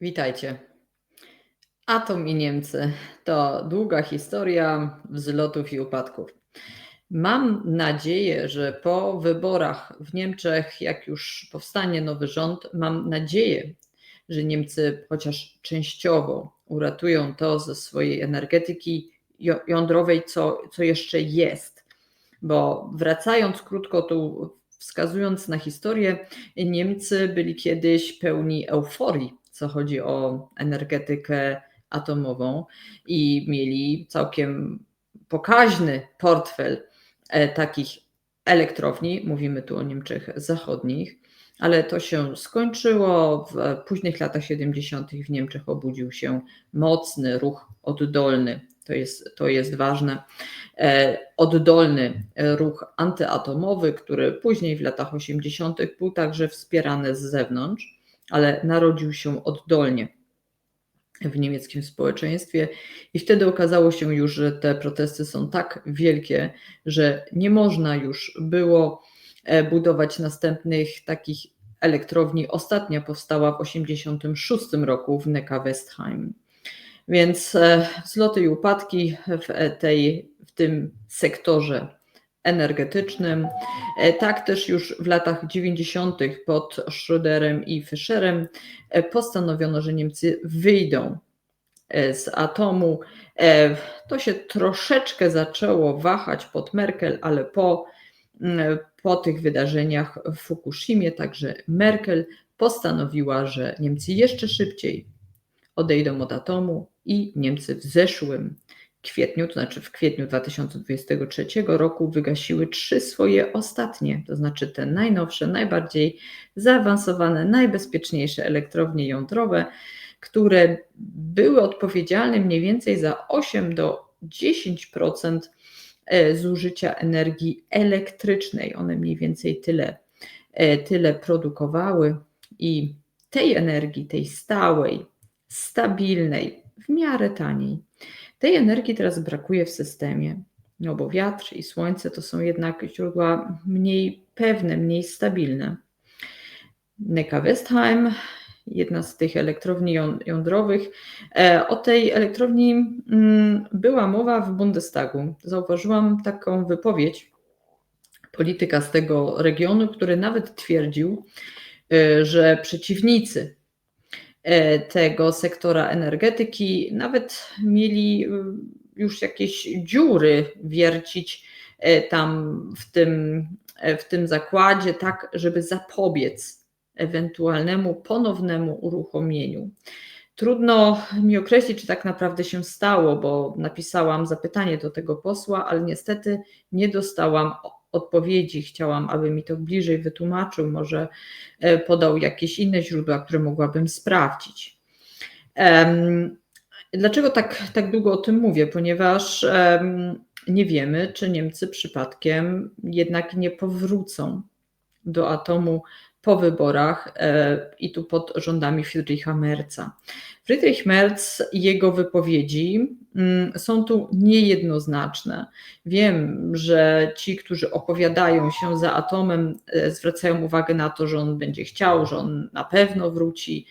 Witajcie. Atom i Niemcy to długa historia wzlotów i upadków. Mam nadzieję, że po wyborach w Niemczech, jak już powstanie nowy rząd, mam nadzieję, że Niemcy chociaż częściowo uratują to ze swojej energetyki jądrowej, co, co jeszcze jest. Bo wracając krótko tu, wskazując na historię, Niemcy byli kiedyś pełni euforii co chodzi o energetykę atomową i mieli całkiem pokaźny portfel e, takich elektrowni. Mówimy tu o Niemczech Zachodnich, ale to się skończyło. W późnych latach 70. w Niemczech obudził się mocny ruch oddolny. To jest, to jest ważne. E, oddolny ruch antyatomowy, który później w latach 80. był także wspierany z zewnątrz ale narodził się oddolnie w niemieckim społeczeństwie i wtedy okazało się już, że te protesty są tak wielkie, że nie można już było e, budować następnych takich elektrowni. Ostatnia powstała w 1986 roku w Neckar-Westheim. Więc e, wzloty i upadki w, e, tej, w tym sektorze energetycznym. E, tak też już w latach 90. pod Schröderem i Fischerem e, postanowiono, że Niemcy wyjdą e, z atomu. To się troszeczkę zaczęło wahać pod Merkel, ale po, mm, po tych wydarzeniach w Fukushimie, także Merkel postanowiła, że Niemcy jeszcze szybciej odejdą od atomu i Niemcy w zeszłym kwietniu, to znaczy w kwietniu 2023 roku, wygasiły trzy swoje ostatnie, to znaczy te najnowsze, najbardziej zaawansowane, najbezpieczniejsze elektrownie jądrowe, które były odpowiedzialne mniej więcej za 8 do 10% e, zużycia energii elektrycznej. One mniej więcej tyle, e, tyle produkowały i tej energii, tej stałej, stabilnej, w miarę taniej, tej energii teraz brakuje w systemie, no bo wiatr i słońce to są jednak źródła mniej pewne, mniej stabilne. Neckar-Westheim, jedna z tych elektrowni jądrowych. E, o tej elektrowni mm, była mowa w Bundestagu. Zauważyłam taką wypowiedź polityka z tego regionu, który nawet twierdził, e, że przeciwnicy tego sektora energetyki. Nawet mieli y, już jakieś dziury wiercić e, tam w tym, e, w tym zakładzie, tak żeby zapobiec ewentualnemu ponownemu uruchomieniu. Trudno mi określić, czy tak naprawdę się stało, bo napisałam zapytanie do tego posła, ale niestety nie dostałam odpowiedzi. Chciałam, aby mi to bliżej wytłumaczył, może e, podał jakieś inne źródła, które mogłabym sprawdzić. Dlaczego tak, tak długo o tym mówię? Ponieważ nie wiemy, czy Niemcy przypadkiem jednak nie powrócą do atomu po wyborach e, i tu pod rządami Friedricha Merza. Friedrich Merz jego wypowiedzi są tu niejednoznaczne. Wiem, że ci, którzy opowiadają się za atomem, e, zwracają uwagę na to, że on będzie chciał, że on na pewno wróci.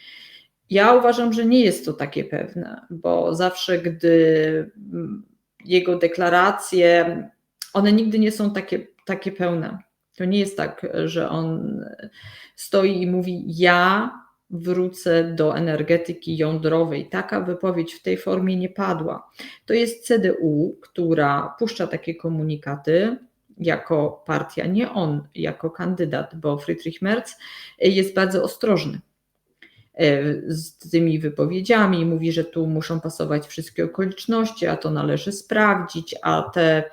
Ja uważam, że nie jest to takie pewne, bo zawsze, gdy mm, jego deklaracje, one nigdy nie są takie, takie pełne. To nie jest tak, że on stoi i mówi: Ja wrócę do energetyki jądrowej. Taka wypowiedź w tej formie nie padła. To jest CDU, która puszcza takie komunikaty jako partia, nie on jako kandydat, bo Friedrich Merz jest bardzo ostrożny e, z tymi wypowiedziami. Mówi, że tu muszą pasować wszystkie okoliczności, a to należy sprawdzić, a te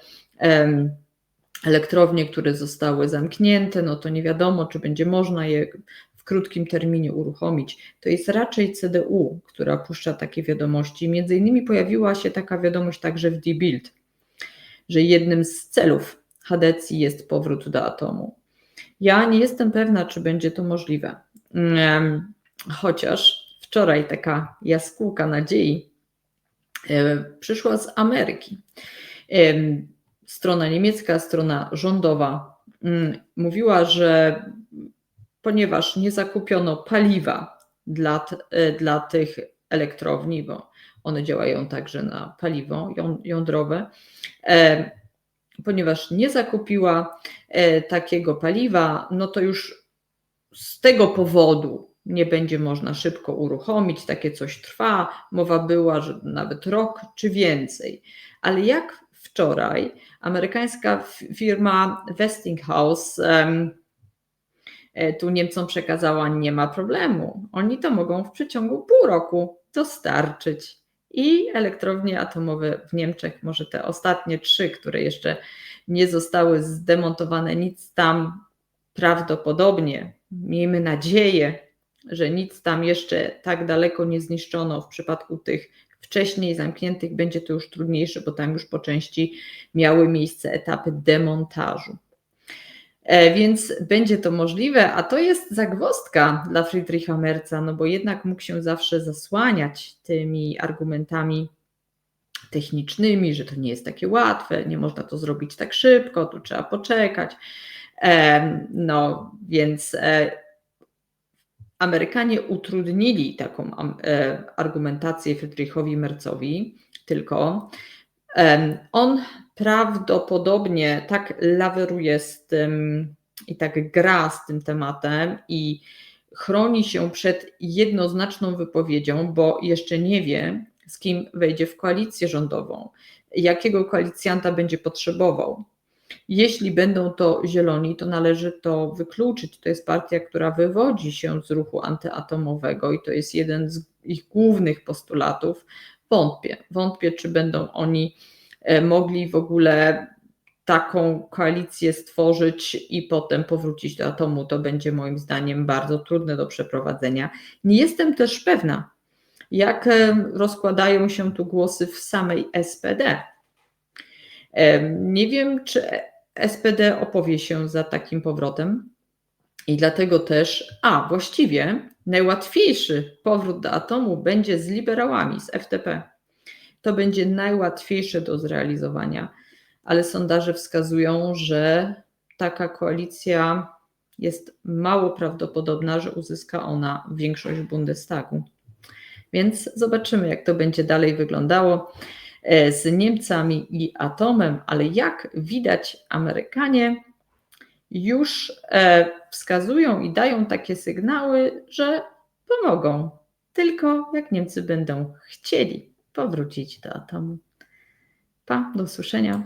elektrownie, które zostały zamknięte, no to nie wiadomo, czy będzie można je krótkim terminie uruchomić. To jest raczej CDU, która puszcza takie wiadomości. Między innymi pojawiła się taka wiadomość także w Die Bild, że jednym z celów Hadecji jest powrót do atomu. Ja nie jestem pewna, czy będzie to możliwe. Chociaż wczoraj taka jaskółka nadziei e, przyszła z Ameryki strona niemiecka, strona rządowa mm, mówiła, że ponieważ nie zakupiono paliwa dla, e, dla tych elektrowni, bo one działają także na paliwo jądrowe, e, ponieważ nie zakupiła takiego paliwa, no to już z tego powodu nie będzie można szybko uruchomić, takie coś trwa. Mowa była, że nawet rok czy więcej. Ale jak wczoraj amerykańska firma Westinghouse e, tu Niemcom przekazała, nie ma problemu. Oni to mogą w przeciągu pół roku dostarczyć. I elektrownie atomowe w Niemczech, może te ostatnie trzy, które jeszcze nie zostały zdemontowane, nic tam prawdopodobnie, miejmy nadzieję, że nic tam jeszcze tak daleko nie zniszczono. W przypadku tych wcześniej zamkniętych będzie to już trudniejsze, bo tam już po części miały miejsce etapy demontażu. E, więc będzie to możliwe, a to jest zagwostka dla Friedricha Merca, no bo jednak mógł się zawsze zasłaniać tymi argumentami technicznymi, że to nie jest takie łatwe, nie można to zrobić tak szybko, tu trzeba poczekać. E, no więc e, Amerykanie utrudnili taką argumentację Friedrichowi Mercowi, tylko on prawdopodobnie tak laweruje z tym i tak gra z tym tematem i chroni się przed jednoznaczną wypowiedzią, bo jeszcze nie wie, z kim wejdzie w koalicję rządową, jakiego koalicjanta będzie potrzebował. Jeśli będą to zieloni, to należy to wykluczyć. To jest partia, która wywodzi się z ruchu antyatomowego i to jest jeden z ich głównych postulatów. Wątpię, wątpię, czy będą oni mogli w ogóle taką koalicję stworzyć i potem powrócić do atomu. To będzie moim zdaniem bardzo trudne do przeprowadzenia. Nie jestem też pewna, jak e, rozkładają się tu głosy w samej SPD nie wiem, czy SPD opowie się za takim powrotem. I dlatego też, a właściwie najłatwiejszy powrót do atomu będzie z liberałami, z FTP. To będzie najłatwiejsze do zrealizowania, ale sondaże wskazują, że taka koalicja jest mało prawdopodobna, że uzyska ona większość w Bundestagu. Więc zobaczymy, jak to będzie dalej wyglądało. E, z Niemcami i atomem, ale jak widać, Amerykanie już e, wskazują i dają takie sygnały, że pomogą, tylko jak Niemcy będą chcieli powrócić do atomu. Pa, do usłyszenia.